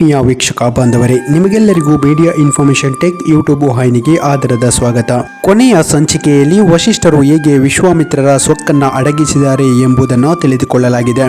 ಆತ್ಮೀಯ ವೀಕ್ಷಕ ಬಾಂಧವರೇ ನಿಮಗೆಲ್ಲರಿಗೂ ಮೀಡಿಯಾ ಇನ್ಫಾರ್ಮೇಶನ್ ಟೆಕ್ ಯೂಟ್ಯೂಬ್ ವಾಹಿನಿಗೆ ಆದರದ ಸ್ವಾಗತ. ಕೊನೆಯ ಸಂಚಿಕೆಯಲ್ಲಿ ವಶಿಷ್ಠರು ಹೇಗೆ ವಿಶ್ವಾಮಿತ್ರರ ಸೊಕ್ಕನ್ನ ಅಡಗಿಸಿದ್ದಾರೆ ಎಂಬುದನ್ನು ತಿಳಿದುಕೊಳ್ಳಲಾಗಿದೆ.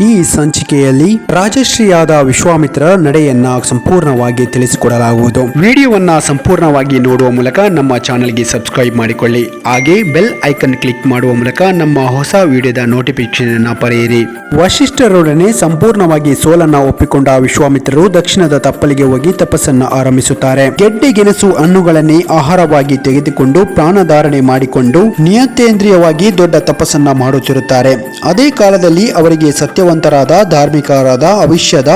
ಈ ಸಂಚಿಕೆಯಲ್ಲಿ ರಾಜಶ್ರೀಯಾದ ವಿಶ್ವಾಮಿತ್ರರ ನಡೆಯನ್ನ ಸಂಪೂರ್ಣವಾಗಿ ತಿಳಿಸಿಕೊಡಲಾಗುವುದು. ವಿಡಿಯೋವನ್ನ ಸಂಪೂರ್ಣವಾಗಿ ನೋಡುವ ಮೂಲಕ ನಮ್ಮ ಚಾನೆಲ್ಗೆ ಸಬ್ಸ್ಕ್ರೈಬ್ ಮಾಡಿಕೊಳ್ಳಿ. ಹಾಗೆ ಬೆಲ್ ಐಕನ್ ಕ್ಲಿಕ್ ಮಾಡುವ ಮೂಲಕ ನಮ್ಮ ಹೊಸ ವಿಡಿಯೋದ ನೋಟಿಫಿಕೇಶನ್ ಅನ್ನ ಪಡೆಯಿರಿ. ವಶಿಷ್ಠರೊಡನೆ ಸಂಪೂರ್ಣವಾಗಿ ಸೋಲನ್ನ ಒಪ್ಪಿಕೊಂಡ ವಿಶ್ವಾಮಿತ್ರರು ದಕ್ಷಿಣದ ತಪ್ಪಲಿಗೆ ಹೋಗಿ ತಪಸ್ಸನ್ನ ಆರಂಭಿಸುತ್ತಾರೆ. ಗೆಡ್ಡೆ ಗೆಣಸು ಹಣ್ಣುಗಳನ್ನೇ ಆಹಾರವಾಗಿ ತೆಗೆದುಕೊಂಡು ಪ್ರಾಣಧಾರಣೆ ಮಾಡಿಕೊಂಡು ನಿಯತೇಂದ್ರಿಯವಾಗಿ ದೊಡ್ಡ ತಪಸ್ಸನ್ನ ಮಾಡುತ್ತಿರುತ್ತಾರೆ. ಅದೇ ಕಾಲದಲ್ಲಿ ಅವರಿಗೆ ಸತ್ಯವಂತರಾದ ಧಾರ್ಮಿಕರಾದ ಅವಿಷ್ಯದ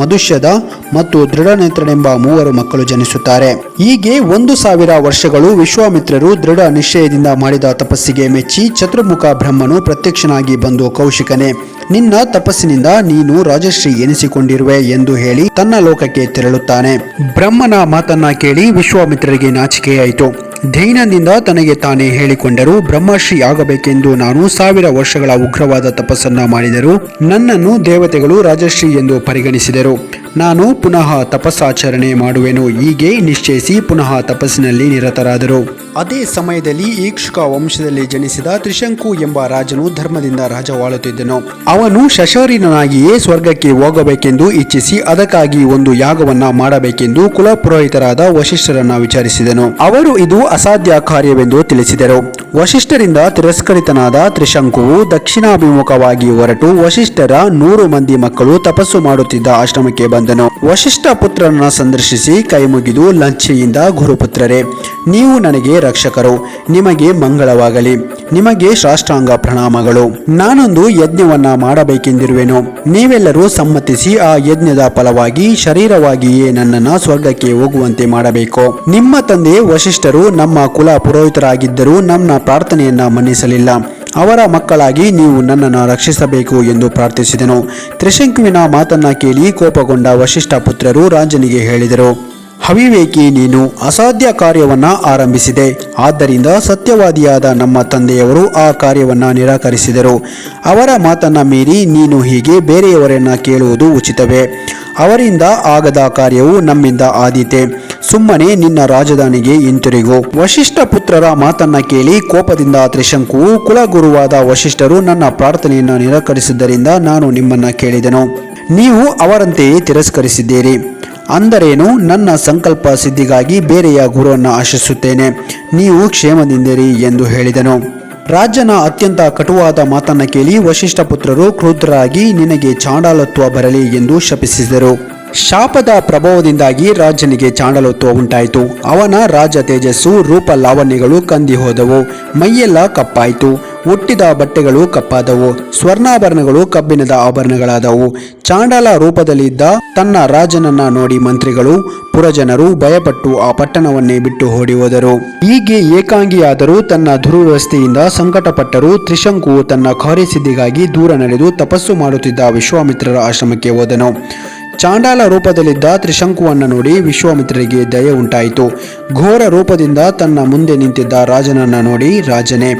ಮಧುಷ್ಯದ ಮತ್ತು ದೃಢನೇತ್ರನೆಂಬ ಮೂವರು ಮಕ್ಕಳು ಜನಿಸುತ್ತಾರೆ. ಹೀಗೆ ಒಂದು ಸಾವಿರ ವರ್ಷಗಳು ವಿಶ್ವಾಮಿತ್ರರು ದೃಢ ನಿಶ್ಚಯದಿಂದ ಮಾಡಿದ ತಪಸ್ಸಿಗೆ ಮೆಚ್ಚಿ ಚತುರ್ಮುಖ ಬ್ರಹ್ಮನು ಪ್ರತ್ಯಕ್ಷನಾಗಿ ಬಂದು ಕೌಶಿಕನೇ, ನಿನ್ನ ತಪಸ್ಸಿನಿಂದ ನೀನು ರಾಜಶ್ರೀ ಎನಿಸಿಕೊಂಡಿರುವೆ ಎಂದು ಹೇಳಿ ತನ್ನ ಲೋಕಕ್ಕೆ ತೆರಳುತ್ತಾನೆ. ಬ್ರಹ್ಮನ ಮಾತನ್ನ ಕೇಳಿ ವಿಶ್ವಾಮಿತ್ರರಿಗೆ ನಾಚಿಕೆಯಾಯಿತು. ದೈನದಿಂದ ತನಗೆ ತಾನೇ ಹೇಳಿಕೊಂಡರು ಬ್ರಹ್ಮಶ್ರೀ ಆಗಬೇಕೆಂದು ನಾನು ಸಾವಿರ ವರ್ಷಗಳ ಉಗ್ರವಾದ ತಪಸ್ಸನ್ನ ಮಾಡಿದರು ನನ್ನನ್ನು ದೇವತೆಗಳು ರಾಜಶ್ರೀ ಎಂದು ಪರಿಗಣಿಸಿದರು. ನಾನು ಪುನಃ ತಪಸ್ಸಾಚರಣೆ ಮಾಡುವೆನು. ಹೀಗೆ ನಿಶ್ಚಯಿಸಿ ಪುನಃ ತಪಸ್ಸಿನಲ್ಲಿ ನಿರತರಾದರು. ಅದೇ ಸಮಯದಲ್ಲಿ ಈಕ್ಷುಕ ವಂಶದಲ್ಲಿ ಜನಿಸಿದ ತ್ರಿಶಂಕು ಎಂಬ ರಾಜನು ಧರ್ಮದಿಂದ ರಾಜವಾಳುತ್ತಿದ್ದನು. ಅವನು ಶಶರೀನಾಗಿಯೇ ಸ್ವರ್ಗಕ್ಕೆ ಹೋಗಬೇಕೆಂದು ಇಚ್ಛಿಸಿ ಅದಕ್ಕಾಗಿ ಒಂದು ಯಾಗವನ್ನ ಮಾಡಬೇಕೆಂದು ಕುಲಪುರೋಹಿತರಾದ ವಶಿಷ್ಠರನ್ನ ವಿಚಾರಿಸಿದನು. ಅವರು ಇದು ಅಸಾಧ್ಯ ಕಾರ್ಯವೆಂದು ತಿಳಿಸಿದರು. ವಶಿಷ್ಠರಿಂದ ತಿರಸ್ಕರಿತನಾದ ತ್ರಿಶಂಕುವು ದಕ್ಷಿಣಾಭಿಮುಖವಾಗಿ ಹೊರಟು ವಶಿಷ್ಠರ ನೂರು ಮಂದಿ ಮಕ್ಕಳು ತಪಸ್ಸು ಮಾಡುತ್ತಿದ್ದ ಆಶ್ರಮಕ್ಕೆ ಬಂದನು ವಶಿಷ್ಠ ಪುತ್ರನನ್ನು ಸಂದರ್ಶಿಸಿ ಕೈಮುಗಿದು ಲಂಚೆಯಿಂದ ಗುರುಪುತ್ರರೇ, ನೀವು ನನಗೆ ರಕ್ಷಕರು, ನಿಮಗೆ ಮಂಗಳವಾಗಲಿ. ನಿಮಗೆ ಸಾಷ್ಟಾಂಗ ಪ್ರಣಾಮಗಳು. ನಾನೊಂದು ಯಜ್ಞವನ್ನ ಮಾಡಬೇಕೆಂದಿರುವೆನು. ನೀವೆಲ್ಲರೂ ಸಮ್ಮತಿಸಿ ಆ ಯಜ್ಞದ ಫಲವಾಗಿ ಶರೀರವಾಗಿಯೇ ನನ್ನನ್ನ ಸ್ವರ್ಗಕ್ಕೆ ಹೋಗುವಂತೆ ಮಾಡಬೇಕು. ನಿಮ್ಮ ತಂದೆ ವಶಿಷ್ಠರು ನಮ್ಮ ಕುಲ ಪುರೋಹಿತರಾಗಿದ್ದರೂ ನಮ್ಮ ಪ್ರಾರ್ಥನೆಯನ್ನ ಮನ್ನಿಸಲಿಲ್ಲ. ಅವರ ಮಕ್ಕಳಾಗಿ ನೀವು ನನ್ನನ್ನು ರಕ್ಷಿಸಬೇಕು ಎಂದು ಪ್ರಾರ್ಥಿಸಿದನು. ತ್ರಿಶಂಕುವಿನ ಮಾತನ್ನ ಕೇಳಿ ಕೋಪಗೊಂಡ ವಶಿಷ್ಠ ಪುತ್ರರು ರಾಜನಿಗೆ ಹೇಳಿದರು, ಹವಿವೇಕಿ, ನೀನು ಅಸಾಧ್ಯ ಕಾರ್ಯವನ್ನ ಆರಂಭಿಸಿದೆ. ಆದ್ದರಿಂದ ಸತ್ಯವಾದಿಯಾದ ನಮ್ಮ ತಂದೆಯವರು ಆ ಕಾರ್ಯವನ್ನ ನಿರಾಕರಿಸಿದರು. ಅವರ ಮಾತನ್ನ ಮೀರಿ ನೀನು ಹೀಗೆ ಬೇರೆಯವರನ್ನ ಕೇಳುವುದು ಉಚಿತವೇ. ಅವರಿಂದ ಆಗದ ಕಾರ್ಯವು ನಮ್ಮಿಂದ ಆದೀತೆ. ಸುಮ್ಮನೆ ನಿನ್ನ ರಾಜಧಾನಿಗೆ ಹಿಂತಿರುಗು. ವಶಿಷ್ಠ ಪುತ್ರರ ಮಾತನ್ನ ಕೇಳಿ ಕೋಪದಿಂದ ತ್ರಿಶಂಕು ಕುಲಗುರುವಾದ ವಶಿಷ್ಠರು ನನ್ನ ಪ್ರಾರ್ಥನೆಯನ್ನು ನಿರಾಕರಿಸಿದ್ದರಿಂದ ನಾನು ನಿಮ್ಮನ್ನ ಕೇಳಿದೆನು. ನೀವು ಅವರಂತೆಯೇ ತಿರಸ್ಕರಿಸಿದ್ದೀರಿ. ಅಂದರೇನು, ನನ್ನ ಸಂಕಲ್ಪ ಸಿದ್ಧಿಗಾಗಿ ಬೇರೆಯ ಗುರುವನ್ನು ಆಶಿಸುತ್ತೇನೆ. ನೀವು ಕ್ಷೇಮದಿಂದಿರಿ ಎಂದು ಹೇಳಿದನು. ರಾಜನ ಅತ್ಯಂತ ಕಟುವಾದ ಮಾತನ್ನ ಕೇಳಿ ವಶಿಷ್ಠ ಪುತ್ರರು ಕ್ರೋಧರಾಗಿ ನಿನಗೆ ಚಾಂಡಾಲತ್ವ ಬರಲಿ ಎಂದು ಶಪಿಸಿದರು. ಶಾಪದ ಪ್ರಭಾವದಿಂದಾಗಿ ರಾಜನಿಗೆ ಚಾಂಡಲತ್ವ ಉಂಟಾಯಿತು. ಅವನ ರಾಜ ತೇಜಸ್ಸು, ರೂಪ ಲಾವಣ್ಯಗಳು ಕಂದಿ ಹೋದವು. ಮೈಯೆಲ್ಲ ಕಪ್ಪಾಯಿತು. ಹುಟ್ಟಿದ ಬಟ್ಟೆಗಳು ಕಪ್ಪಾದವು. ಸ್ವರ್ಣಾಭರಣಗಳು ಕಬ್ಬಿಣದ ಆಭರಣಗಳಾದವು. ಚಾಂಡಲ ರೂಪದಲ್ಲಿದ್ದ ತನ್ನ ರಾಜನನ್ನ ನೋಡಿ ಮಂತ್ರಿಗಳು, ಪುರಜನರು ಭಯಪಟ್ಟು ಆ ಪಟ್ಟಣವನ್ನೇ ಬಿಟ್ಟು ಓಡಿ ಹೋದರು. ಹೀಗೆ ಏಕಾಂಗಿಯಾದರೂ ತನ್ನ ದುರ್ವ್ಯವಸ್ಥೆಯಿಂದ ಸಂಕಟಪಟ್ಟರೂ ತ್ರಿಶಂಕು ತನ್ನ ಕಾರ್ಯಸಿದ್ಧಿಗಾಗಿ ದೂರ ನಡೆದು ತಪಸ್ಸು ಮಾಡುತ್ತಿದ್ದ ವಿಶ್ವಾಮಿತ್ರರ ಆಶ್ರಮಕ್ಕೆ ಹೋದನು. ಚಾಂಡಾಲ ರೂಪದಲ್ಲಿದ್ದ ತ್ರಿಶಂಕುವನ್ನು ನೋಡಿ ವಿಶ್ವಾಮಿತ್ರರಿಗೆ ದಯೆ ಉಂಟಾಯಿತು. ಘೋರ ರೂಪದಿಂದ ತನ್ನ ಮುಂದೆ ನಿಂತಿದ್ದ ರಾಜನನ್ನ ನೋಡಿ ರಾಜನೇ,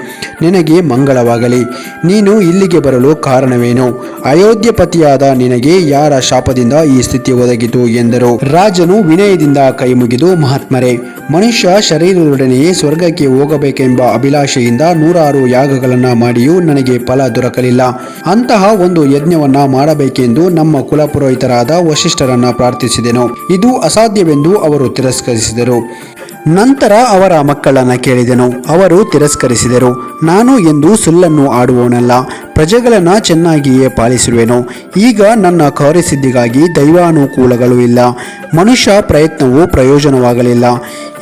ನಿನಗೆ ಮಂಗಳವಾಗಲಿ. ನೀನು ಇಲ್ಲಿಗೆ ಬರಲು ಕಾರಣವೇನು? ಅಯೋಧ್ಯಪತಿಯಾದ ನಿನಗೆ ಯಾರ ಶಾಪದಿಂದ ಈ ಸ್ಥಿತಿ ಒದಗಿತು ಎಂದರು. ರಾಜನು ವಿನಯದಿಂದ ಕೈ ಮುಗಿದು, ಮಹಾತ್ಮರೇ, ಮನುಷ್ಯ ಶರೀರದೊಡನೆಯೇ ಸ್ವರ್ಗಕ್ಕೆ ಹೋಗಬೇಕೆಂಬ ಅಭಿಲಾಷೆಯಿಂದ ನೂರಾರು ಯಾಗಗಳನ್ನು ಮಾಡಿಯೂ ನನಗೆ ಫಲ ದೊರಕಲಿಲ್ಲ. ಅಂತಹ ಒಂದು ಯಜ್ಞವನ್ನ ಮಾಡಬೇಕೆಂದು ನಮ್ಮ ಕುಲಪುರೋಹಿತರಾದ ವಶಿಷ್ಠರನ್ನ ಪ್ರಾರ್ಥಿಸಿದೆನು. ಇದು ಅಸಾಧ್ಯವೆಂದು ಅವರು ತಿರಸ್ಕರಿಸಿದರು. ನಂತರ ಅವರ ಮಕ್ಕಳನ್ನು ಕೇಳಿದೆನು. ಅವರು ತಿರಸ್ಕರಿಸಿದರು, ನಾನು ಎಂದು ಸುಳ್ಳನ್ನು ಆಡುವವನಲ್ಲ, ಪ್ರಜೆಗಳನ್ನು ಚೆನ್ನಾಗಿಯೇ ಪಾಲಿಸಿರುವೆನು ಈಗ ನನ್ನ ಕಾರ್ಯಸಿದ್ಧಿಗಾಗಿ ದೈವಾನುಕೂಲಗಳು ಇಲ್ಲ. ಮನುಷ್ಯ ಪ್ರಯತ್ನವು ಪ್ರಯೋಜನವಾಗಲಿಲ್ಲ.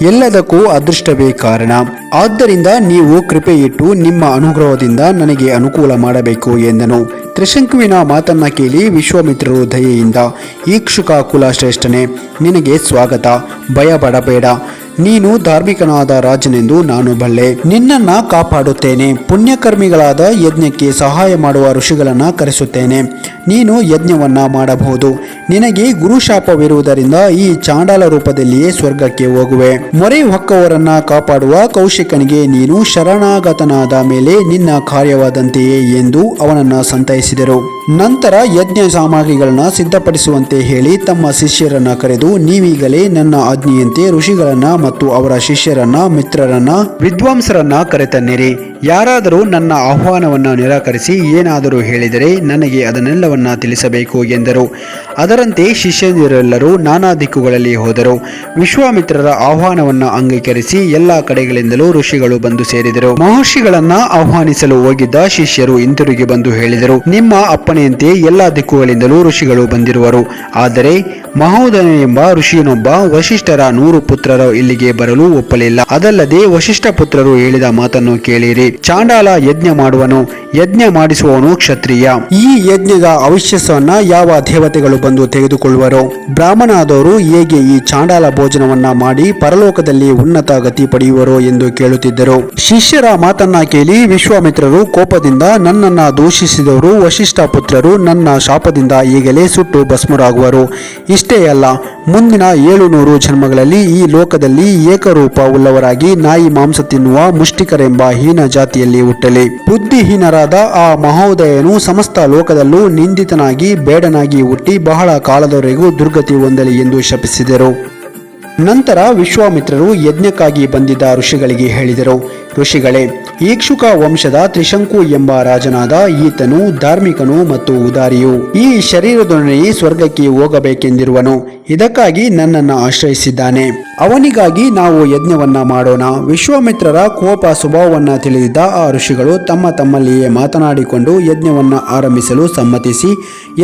ಎಲ್ಲದಕ್ಕೂ ಅದೃಷ್ಟವೇ ಕಾರಣ. ಆದ್ದರಿಂದ ನೀವು ಕೃಪೆಯಿಟ್ಟು ನಿಮ್ಮ ಅನುಗ್ರಹದಿಂದ ನನಗೆ ಅನುಕೂಲ ಮಾಡಬೇಕು ಎಂದನು. ತ್ರಿಶಂಕುವಿನ ಮಾತನ್ನ ಕೇಳಿ ವಿಶ್ವಾಮಿತ್ರರು ದಯೆಯಿಂದ ಈಕ್ಷುಕ ಕುಲ ಶ್ರೇಷ್ಠನೇ ನಿನಗೆ ಸ್ವಾಗತ. ಭಯಪಡಬೇಡ ನೀನು ಧಾರ್ಮಿಕನಾದ ರಾಜನೆಂದು ನಾನು ಬಲ್ಲೆ. ನಿನ್ನನ್ನ ಕಾಪಾಡುತ್ತೇನೆ. ಪುಣ್ಯಕರ್ಮಿಗಳಾದ ಯಜ್ಞಕ್ಕೆ ಸಹಾಯ ಮಾಡುವ ಋಷಿಗಳನ್ನ ಕರೆಸುತ್ತೇನೆ. ನೀನು ಯಜ್ಞವನ್ನ ಮಾಡಬಹುದು. ನಿನಗೆ ಗುರುಶಾಪವಿರುವುದರಿಂದ ಈ ಚಾಂಡಾಲ ರೂಪದಲ್ಲಿಯೇ ಸ್ವರ್ಗಕ್ಕೆ ಹೋಗುವೆ. ಮೊರೆ ಹೊಕ್ಕವರನ್ನ ಕಾಪಾಡುವ ಕೌಶಿಕನಿಗೆ ನೀನು ಶರಣಾಗತನಾದ ಮೇಲೆ ನಿನ್ನ ಕಾರ್ಯವಾದಂತೆಯೇ ಎಂದು ಅವನನ್ನ ಸಂತೈಸಿದರು. ನಂತರ ಯಜ್ಞ ಸಾಮಗ್ರಿಗಳನ್ನ ಸಿದ್ಧಪಡಿಸುವಂತೆ ಹೇಳಿ ತಮ್ಮ ಶಿಷ್ಯರನ್ನ ಕರೆದು ನೀವೀಗಲೇ ನನ್ನ ಆಜ್ಞೆಯಂತೆ ಋಷಿಗಳನ್ನ ಮತ್ತು ಅವರ ಶಿಷ್ಯರನ್ನ, ಮಿತ್ರರನ್ನ, ವಿದ್ವಾಂಸರನ್ನ ಕರೆತನ್ನಿರಿ. ಯಾರಾದರೂ ನನ್ನ ಆಹ್ವಾನವನ್ನು ನಿರಾಕರಿಸಿ ಏನಾದರೂ ಹೇಳಿದರೆ ನನಗೆ ಅದನ್ನೆಲ್ಲವನ್ನ ತಿಳಿಸಬೇಕು ಎಂದರು. ಅದರಂತೆ ಶಿಷ್ಯರೆಲ್ಲರೂ ನಾನಾ ದಿಕ್ಕುಗಳಲ್ಲಿ ಹೋದರು. ವಿಶ್ವಾಮಿತ್ರರ ಆಹ್ವಾನವನ್ನು ಅಂಗೀಕರಿಸಿ ಎಲ್ಲ ಕಡೆಗಳಿಂದಲೂ ಋಷಿಗಳು ಬಂದು ಸೇರಿದರು. ಮಹರ್ಷಿಗಳನ್ನ ಆಹ್ವಾನಿಸಲು ಹೋಗಿದ್ದ ಶಿಷ್ಯರು ಹಿಂತಿರುಗಿ ಬಂದು ಹೇಳಿದರು, ನಿಮ್ಮ ಅಪ್ಪಣೆಯಂತೆ ಎಲ್ಲ ದಿಕ್ಕುಗಳಿಂದಲೂ ಋಷಿಗಳು ಬಂದಿರುವರು. ಆದರೆ ಮಹೋದಯ ಎಂಬ ಋಷಿಯನೊಬ್ಬ ವಶಿಷ್ಠರ ನೂರು ಪುತ್ರರು ಇಲ್ಲಿಗೆ ಬರಲು ಒಪ್ಪಲಿಲ್ಲ. ಅದಲ್ಲದೆ ವಶಿಷ್ಠ ಪುತ್ರರು ಹೇಳಿದ ಮಾತನ್ನು ಕೇಳಿರಿ. ಚಾಂಡಾಲ ಯಜ್ಞ ಮಾಡುವನು, ಯಜ್ಞ ಮಾಡಿಸುವವನು ಕ್ಷತ್ರಿಯ. ಈ ಯಜ್ಞದ ಅವಶ್ಯಸವನ್ನ ಯಾವ ದೇವತೆಗಳು ಬಂದು ತೆಗೆದುಕೊಳ್ಳುವರು? ಬ್ರಾಹ್ಮಣಾದವರು ಹೇಗೆ ಈ ಚಾಂಡಾಲ ಭೋಜನವನ್ನ ಮಾಡಿ ಪರಲೋಕದಲ್ಲಿ ಉನ್ನತ ಗತಿ ಪಡೆಯುವರು ಎಂದು ಕೇಳುತ್ತಿದ್ದರು. ಶಿಷ್ಯರ ಮಾತನ್ನ ಕೇಳಿ ವಿಶ್ವಾಮಿತ್ರರು ಕೋಪದಿಂದ ನನ್ನನ್ನ ದೂಷಿಸಿದವರು ವಶಿಷ್ಠ ಪುತ್ರರು ನನ್ನ ಶಾಪದಿಂದ ಈಗಲೇ ಸುಟ್ಟು ಭಸ್ಮರಾಗುವರು. ಇಷ್ಟೇ ಅಲ್ಲ, ಮುಂದಿನ ಏಳು ನೂರು ಜನ್ಮಗಳಲ್ಲಿ ಈ ಲೋಕದಲ್ಲಿ ಏಕರೂಪ ಉಳ್ಳವರಾಗಿ ನಾಯಿ ಮಾಂಸ ತಿನ್ನುವ ಮುಷ್ಟಿಕರೆಂಬ ಹೀನ ಜಾತಿಯಲ್ಲಿ ಹುಟ್ಟಲಿ. ಬುದ್ಧಿಹೀನರಾದ ಆ ಮಹೋದಯನು ಸಮಸ್ತ ಲೋಕದಲ್ಲೂ ನಿಂದಿತನಾಗಿ ಬೇಡನಾಗಿ ಹುಟ್ಟಿ ಬಹಳ ಕಾಲದವರೆಗೂ ದುರ್ಗತಿ ಹೊಂದಲಿ ಎಂದು ಶಪಿಸಿದರು. ನಂತರ ವಿಶ್ವಾಮಿತ್ರರು ಯಜ್ಞಕ್ಕಾಗಿ ಬಂದಿದ್ದ ಋಷಿಗಳಿಗೆ ಹೇಳಿದರು. ಋಷಿಗಳೇ ಈಕ್ಷುಕ ವಂಶದ ತ್ರಿಶಂಕು ಎಂಬ ರಾಜನಾದ ಈತನು ಧಾರ್ಮಿಕನು ಮತ್ತು ಉದಾರಿಯು. ಈ ಶರೀರದೊಡನೆಯೇ ಸ್ವರ್ಗಕ್ಕೆ ಹೋಗಬೇಕೆಂದಿರುವನು. ಇದಕ್ಕಾಗಿ ನನ್ನನ್ನು ಆಶ್ರಯಿಸಿದ್ದಾನೆ. ಅವನಿಗಾಗಿ ನಾವು ಯಜ್ಞವನ್ನ ಮಾಡೋಣ. ವಿಶ್ವಾಮಿತ್ರರ ಕೋಪ ಸ್ವಭಾವವನ್ನ ತಿಳಿದಿದ್ದ ಆ ಋಷಿಗಳು ತಮ್ಮ ತಮ್ಮಲ್ಲಿಯೇ ಮಾತನಾಡಿಕೊಂಡು ಯಜ್ಞವನ್ನ ಆರಂಭಿಸಲು ಸಮ್ಮತಿಸಿ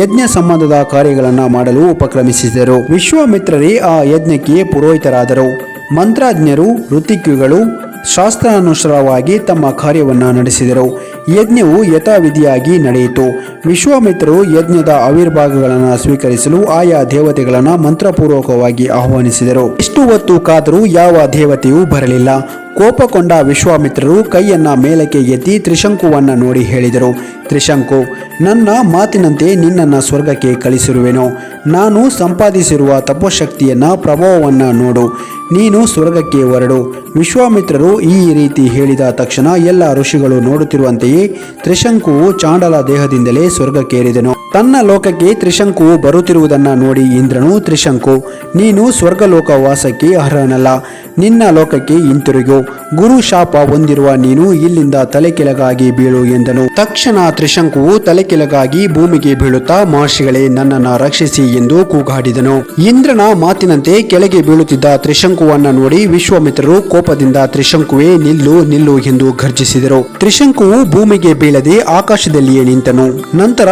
ಯಜ್ಞ ಸಂಬಂಧದ ಕಾರ್ಯಗಳನ್ನು ಮಾಡಲು ಉಪಕ್ರಮಿಸಿದರು. ವಿಶ್ವಾಮಿತ್ರರೇ ಆ ಯಜ್ಞಕ್ಕೆ ಪುರೋಹಿತರಾದರು. ಮಂತ್ರಾಜ್ಞರು ಋತಿಕ್ಯುಗಳು ಶಾಸ್ತ್ರಾನುಸಾರವಾಗಿ ತಮ್ಮ ಕಾರ್ಯವನ್ನು ನಡೆಸಿದರು. ಯಜ್ಞವು ಯಥಾವಿಧಿಯಾಗಿ ನಡೆಯಿತು. ವಿಶ್ವಾಮಿತ್ರರು ಯಜ್ಞದ ಆವಿರ್ಭಾಗಗಳನ್ನು ಸ್ವೀಕರಿಸಲು ಆಯಾ ದೇವತೆಗಳನ್ನು ಮಂತ್ರಪೂರ್ವಕವಾಗಿ ಆಹ್ವಾನಿಸಿದರು. ಇಷ್ಟು ಹೊತ್ತು ಕಾದರೂ ಯಾವ ದೇವತೆಯೂ ಬರಲಿಲ್ಲ. ಕೋಪಕೊಂಡ ವಿಶ್ವಾಮಿತ್ರರು ಕೈಯನ್ನ ಮೇಲಕ್ಕೆ ಎತ್ತಿ ತ್ರಿಶಂಕುವನ್ನ ನೋಡಿ ಹೇಳಿದರು. ತ್ರಿಶಂಕು, ನನ್ನ ಮಾತಿನಂತೆ ನಿನ್ನನ್ನು ಸ್ವರ್ಗಕ್ಕೆ ಕಳಿಸಿರುವೆನು. ನಾನು ಸಂಪಾದಿಸಿರುವ ತಪೋಶಕ್ತಿಯನ್ನ ಪ್ರಭಾವವನ್ನು ನೋಡು. ನೀನು ಸ್ವರ್ಗಕ್ಕೆ ಹೊರಡು. ವಿಶ್ವಾಮಿತ್ರರು ಈ ರೀತಿ ಹೇಳಿದ ತಕ್ಷಣ ಎಲ್ಲ ಋಷಿಗಳು ನೋಡುತ್ತಿರುವಂತೆಯೇ ತ್ರಿಶಂಕುವು ಚಾಂಡಲ ದೇಹದಿಂದಲೇ ಸ್ವರ್ಗಕ್ಕೇರಿದನು ತನ್ನ ಲೋಕಕ್ಕೆ ತ್ರಿಶಂಕುವು ಬರುತ್ತಿರುವುದನ್ನ ನೋಡಿ ಇಂದ್ರನು ತ್ರಿಶಂಕು, ನೀನು ಸ್ವರ್ಗಲೋಕ ವಾಸಕ್ಕೆ ಅರ್ಹನಲ್ಲ, ನಿನ್ನ ಲೋಕಕ್ಕೆ ಹಿಂತಿರುಗು, ಗುರು ಶಾಪ ಹೊಂದಿರುವ ನೀನು ಇಲ್ಲಿಂದ ತಲೆಕೆಳಗಾಗಿ ಬೀಳು ಎಂದನು. ತಕ್ಷಣ ತ್ರಿಶಂಕುವು ತಲೆಕೆಳಗಾಗಿ ಭೂಮಿಗೆ ಬೀಳುತ್ತಾ ಮಹರ್ಷಿಗಳೇ ನನ್ನನ್ನು ರಕ್ಷಿಸಿ ಎಂದು ಕೂಗಾಡಿದನು. ಇಂದ್ರನ ಮಾತಿನಂತೆ ಕೆಳಗೆ ಬೀಳುತ್ತಿದ್ದ ತ್ರಿಶಂಕುವನ್ನ ನೋಡಿ ವಿಶ್ವಾಮಿತ್ರರು ಕೋಪದಿಂದ ತ್ರಿಶಂಕುವೇ ನಿಲ್ಲು ನಿಲ್ಲು ಎಂದು ಗರ್ಜಿಸಿದರು ತ್ರಿಶಂಕುವು ಭೂಮಿಗೆ ಬೀಳದೆ ಆಕಾಶದಲ್ಲಿಯೇ ನಿಂತನು. ನಂತರ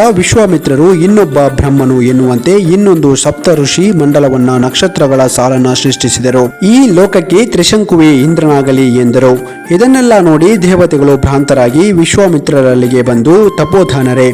ವಿಶ್ವಾಮಿತ್ರರು ಇನ್ನೊಬ್ಬ ಬ್ರಹ್ಮನು ಎನ್ನುವಂತೆ ಇನ್ನೊಂದು ಸಪ್ತ ಋಷಿ ಮಂಡಲವನ್ನ ನಕ್ಷತ್ರಗಳ ಸಾಲನ್ನ ಸೃಷ್ಟಿಸಿದರು. ಈ ಲೋಕಕ್ಕೆ ತ್ರಿಶಂಕುವೆ ಇಂದ್ರನಾಗಲಿ ಎಂದರು. ಇದನ್ನೆಲ್ಲ ನೋಡಿ ದೇವತೆಗಳು ಭ್ರಾಂತರಾಗಿ ವಿಶ್ವಾಮಿತ್ರರಲ್ಲಿಗೆ ಬಂದು ತಪೋಧಾನರೇ,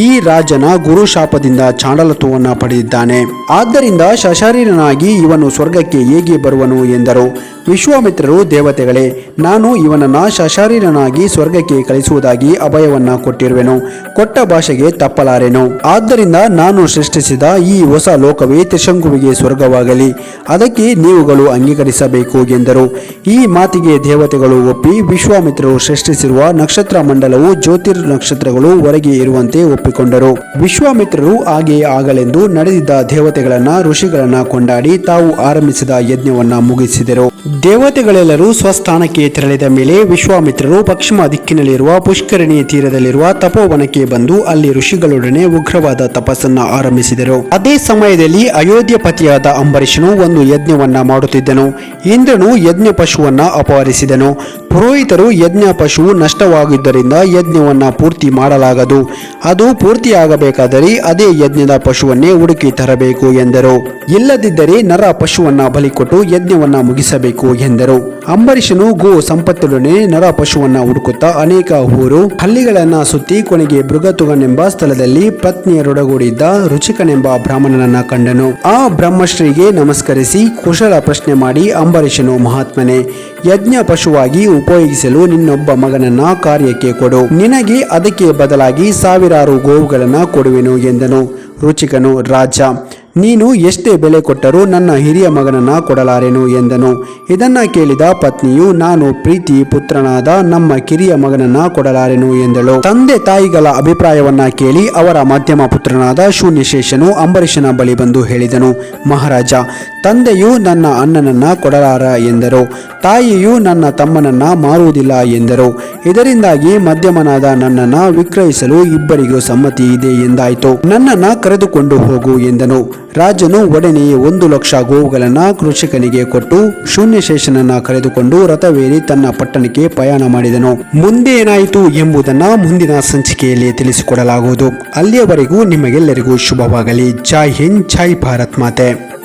ಈ ರಾಜನ ಗುರು ಶಾಪದಿಂದ ಚಾಂಡಲತ್ವವನ್ನು ಪಡೆದಿದ್ದಾನೆ. ಆದ್ದರಿಂದ ಶಶಾರೀರನಾಗಿ ಇವನು ಸ್ವರ್ಗಕ್ಕೆ ಹೇಗೆ ಬರುವನು ಎಂದರು. ವಿಶ್ವಾಮಿತ್ರರು ದೇವತೆಗಳೇ, ನಾನು ಇವನನ್ನು ಶಶಾರೀರನಾಗಿ ಸ್ವರ್ಗಕ್ಕೆ ಕಳಿಸುವುದಾಗಿ ಅಭಯವನ್ನ ಕೊಟ್ಟಿರುವೆನು. ಕೊಟ್ಟ ಭಾಷೆಗೆ ತಪ್ಪಲಾರೆನು. ಆದ್ದರಿಂದ ನಾನು ಸೃಷ್ಟಿಸಿದ ಈ ಹೊಸ ಲೋಕವೇ ತ್ರಿಶಂಕುವಿಗೆ ಸ್ವರ್ಗವಾಗಲಿ. ಅದಕ್ಕೆ ನೀವುಗಳು ಅಂಗೀಕರಿಸಬೇಕು ಎಂದರು. ಈ ಮಾತಿಗೆ ದೇವತೆಗಳು ಒಪ್ಪಿ ವಿಶ್ವಾಮಿತ್ರರು ಸೃಷ್ಟಿಸಿರುವ ನಕ್ಷತ್ರ ಮಂಡಲವು ಜ್ಯೋತಿರ್ ನಕ್ಷತ್ರಗಳು ಹೊರಗೆ ಇರುವಂತೆ ಒಪ್ಪಿಕೊಂಡರು. ವಿಶ್ವಾಮಿತ್ರರು ಹಾಗೆಯೇ ಆಗಲೆಂದು ನಡೆದಿದ್ದ ದೇವತೆಗಳನ್ನ ಋಷಿಗಳನ್ನ ಕೊಂಡಾಡಿ ತಾವು ಆರಂಭಿಸಿದ ಯಜ್ಞವನ್ನ ಮುಗಿಸಿದರು. ದೇವತೆಗಳೆಲ್ಲರೂ ಸ್ವಸ್ಥಾನಕ್ಕೆ ತೆರಳಿದ ಮೇಲೆ ವಿಶ್ವಾಮಿತ್ರರು ಪಶ್ಚಿಮ ದಿಕ್ಕಿನಲ್ಲಿರುವ ಪುಷ್ಕರಣಿ ತೀರದಲ್ಲಿರುವ ತಪೋವನಕ್ಕೆ ಬಂದು ಅಲ್ಲಿ ಋಷಿಗಳೊಡನೆ ಉಗ್ರವಾದ ತಪಸ್ಸನ್ನ ಆರಂಭಿಸಿದರು. ಅದೇ ಸಮಯದಲ್ಲಿ ಅಯೋಧ್ಯಪತಿಯಾದ ಅಂಬರೀಷನು ಒಂದು ಯಜ್ಞವನ್ನ ಮಾಡುತ್ತಿದ್ದನು. ಇಂದ್ರನು ಯಜ್ಞ ಪಶುವನ್ನ ಅಪಹರಿಸಿದನು. ಪುರೋಹಿತರು ಯಜ್ಞ ಪಶು ನಷ್ಟವಾಗಿದ್ದರಿಂದ ಯಜ್ಞವನ್ನ ಪೂರ್ತಿ ಮಾಡಲಾಗದು. ಅದು ಪೂರ್ತಿಯಾಗಬೇಕಾದರೆ ಅದೇ ಯಜ್ಞದ ಪಶುವನ್ನೇ ಹುಡುಕಿ ತರಬೇಕು ಎಂದರು. ಇಲ್ಲದಿದ್ದರೆ ನರ ಪಶುವನ್ನ ಬಲಿಕೊಟ್ಟು ಯಜ್ಞವನ್ನ ಮುಗಿಸಬೇಕು ಎಂದರು. ಅಂಬರೀಷನು ಗೋ ಸಂಪತ್ತೊಡನೆ ನರ ಪಶುವನ್ನ ಹುಡುಕುತ್ತಾ ಅನೇಕ ಊರು, ಹಳ್ಳಿಗಳನ್ನ ಸುತ್ತಿ ಕೊನೆಗೆ ಮೃಗತುಗನೆಂಬ ಸ್ಥಳದಲ್ಲಿ ಪತ್ನಿಯರೊಡಗೂಡಿದ್ದ ರುಚಿಕನೆಂಬ ಬ್ರಾಹ್ಮಣನನ್ನ ಕಂಡನು. ಆ ಬ್ರಹ್ಮಶ್ರೀಗೆ ನಮಸ್ಕರಿಸಿ ಕುಶಲ ಪ್ರಶ್ನೆ ಮಾಡಿ ಅಂಬರೀಷನು ಮಹಾತ್ಮನೇ, ಯಜ್ಞ ಪಶುವಾಗಿ ಉಪಯೋಗಿಸಲು ನಿನ್ನೊಬ್ಬ ಮಗನನ್ನ ಕಾರ್ಯಕ್ಕೆ ಕೊಡು. ನಿನಗೆ ಅದಕ್ಕೆ ಬದಲಾಗಿ ಸಾವಿರಾರು ಗೋವುಗಳನ್ನ ಕೊಡುವೆನು ಎಂದನು. ರುಚಿಕನು ರಾಜ ನೀನು ಎಷ್ಟೇ ಬೆಲೆ ಕೊಟ್ಟರೂ ನನ್ನ ಹಿರಿಯ ಮಗನನ್ನು ಕೊಡಲಾರೆನು ಎಂದನು. ಇದನ್ನು ಕೇಳಿದ ಪತ್ನಿಯು, ನಾನು ಪ್ರೀತಿ ಪುತ್ರನಾದ ನಮ್ಮ ಕಿರಿಯ ಮಗನನ್ನ ಕೊಡಲಾರೆನು ಎಂದಳು. ತಂದೆ ತಾಯಿಗಳ ಅಭಿಪ್ರಾಯವನ್ನ ಕೇಳಿ ಅವರ ಮಧ್ಯಮ ಪುತ್ರನಾದ ಶೂನ್ಯಶೇಷನು ಅಂಬರೀಷನ ಬಳಿ ಬಂದು ಹೇಳಿದನು, ಮಹಾರಾಜ, ತಂದೆಯು ನನ್ನ ಅಣ್ಣನನ್ನ ಕೊಡಲಾರ ಎಂದರು. ತಾಯಿಯು, ನನ್ನ ತಮ್ಮನನ್ನ ಮಾರುವುದಿಲ್ಲ ಎಂದರು. ಇದರಿಂದಾಗಿ ಮಧ್ಯಮನಾದ ನನ್ನನ್ನ ವಿಕ್ರಯಿಸಲು ಇಬ್ಬರಿಗೂ ಸಮ್ಮತಿ ಇದೆ ಎಂದಾಯಿತು. ನನ್ನನ್ನ ಕರೆದುಕೊಂಡು ಹೋಗು ಎಂದನು. ರಾಜನು ಒಡನೆ ಒಂದು ಲಕ್ಷ ಗೋವುಗಳನ್ನು ಕೃಷಿಕನಿಗೆ ಕೊಟ್ಟು ಶೂನ್ಯಶೇಷನನ್ನ ಕರೆದುಕೊಂಡು ರಥವೇರಿ ತನ್ನ ಪಟ್ಟಣಕ್ಕೆ ಪ್ರಯಾಣ ಮಾಡಿದನು. ಮುಂದೆ ಏನಾಯಿತು ಎಂಬುದನ್ನ ಮುಂದಿನ ಸಂಚಿಕೆಯಲ್ಲಿ ತಿಳಿಸಿಕೊಡಲಾಗುವುದು. ಅಲ್ಲಿಯವರೆಗೂ ನಿಮಗೆಲ್ಲರಿಗೂ ಶುಭವಾಗಲಿ. ಜೈ ಹಿಂದ್, ಜೈ ಭಾರತ್ ಮಾತೆ.